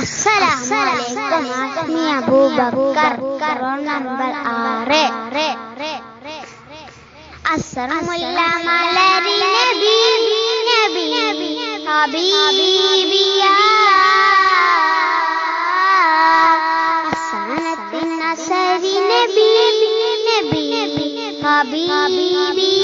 അസ്സലാമലൈക്കും asked me Abubakar roll number ആറ് അസർമുല്ല മലരി നബി നബി ഹബീബിയ അസനത്തിൻ അസരി നബി നബി ഹബീബിയ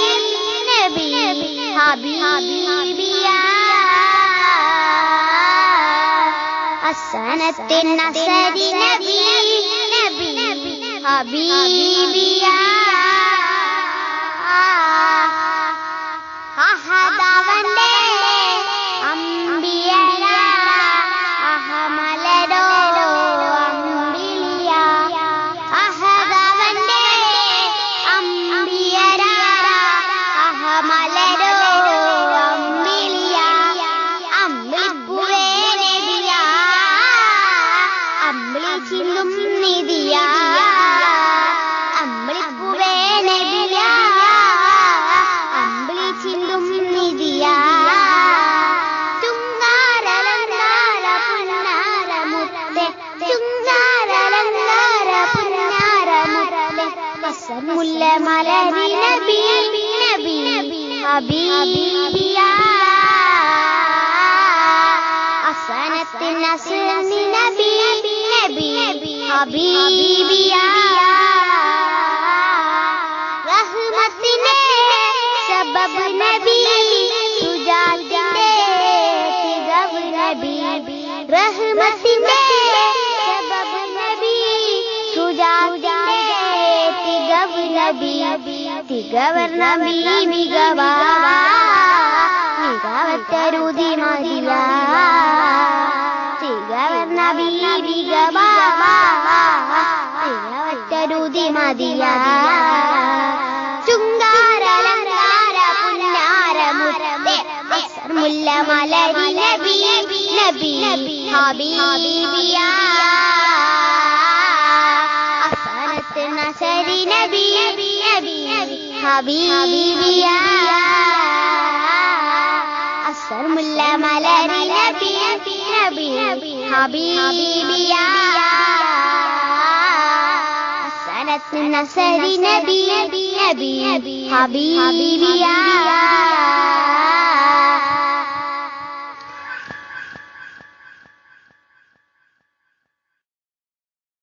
حسنة النصر نبي نبي حبيبي يا വസമുല്ല മലരി നബി നബി ഹബീബിയ. അസനത്തിൻ അസനി നബി നബി ഹബീബിയ. നബി തികവർ നബി മികവാ മികവത്തരുതി മതിയ തികവർ നബി മികവാ തികവത്തരുതി മതിയ അസർമുല്ല മലരി നബി നബി ഹബീബിയ. حبیبی اثر ملا ملری نبی نبی نبی حبیبی سرت نصری نبی نبی نبی حبیبی